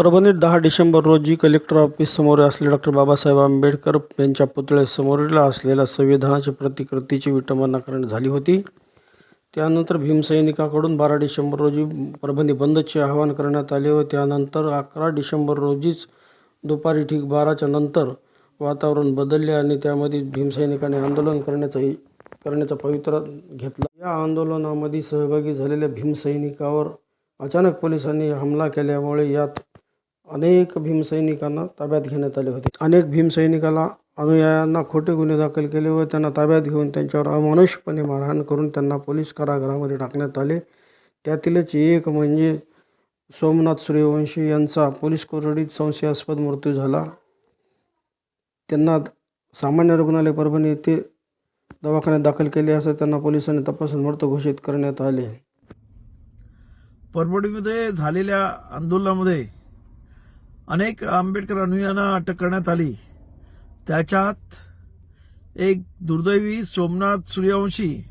परभणीत दहा डिसेंबर रोजी कलेक्टर ऑफिस समोर डॉक्टर बाबासाहेब आंबेडकर यांच्या पुतळ्यासमोरील असलेल्या संविधानाच्या प्रतिकृतीची विटंबना करण्यात झाली होती. त्यानंतर भीमसैनिकाकडून बारा डिसेंबर रोजी परभणी बंदचे आवाहन करण्यात आले व त्यानंतर अकरा डिसेंबर रोजीच दुपारी ठीक बाराच्या नंतर वातावरण बदलले आणि त्यामध्ये भीमसैनिकांनी आंदोलन करण्याचा करण्याचा पवित्रा घेतला. या आंदोलनामध्ये सहभागी झालेल्या भीमसैनिकावर अचानक पोलिसांनी हमला केल्यामुळे यात अनेक भीमसैनिकांना ताब्यात घेण्यात आले होते. अनेक भीमसैनिकाला अनुयायांना खोटे गुन्हे दाखल केले व त्यांना ताब्यात घेऊन त्यांच्यावर अमानुषपणे मारहाण करून त्यांना पोलीस कारागृहामध्ये टाकण्यात आले. त्यातीलच एक म्हणजे सोमनाथ सूर्यवंशी यांचा पोलीस कोठडीत संशयास्पद मृत्यू झाला. त्यांना सामान्य रुग्णालय परभणी येथे दवाखान्यात दाखल केले असता त्यांना पोलिसांनी तपासून मृत घोषित करण्यात आले. परभणीमध्ये झालेल्या आंदोलनामध्ये अनेक आंबेडकर अनुयांना अटक करण्यात आली. त्याच्यात एक दुर्दैवी सोमनाथ सूर्यवंशी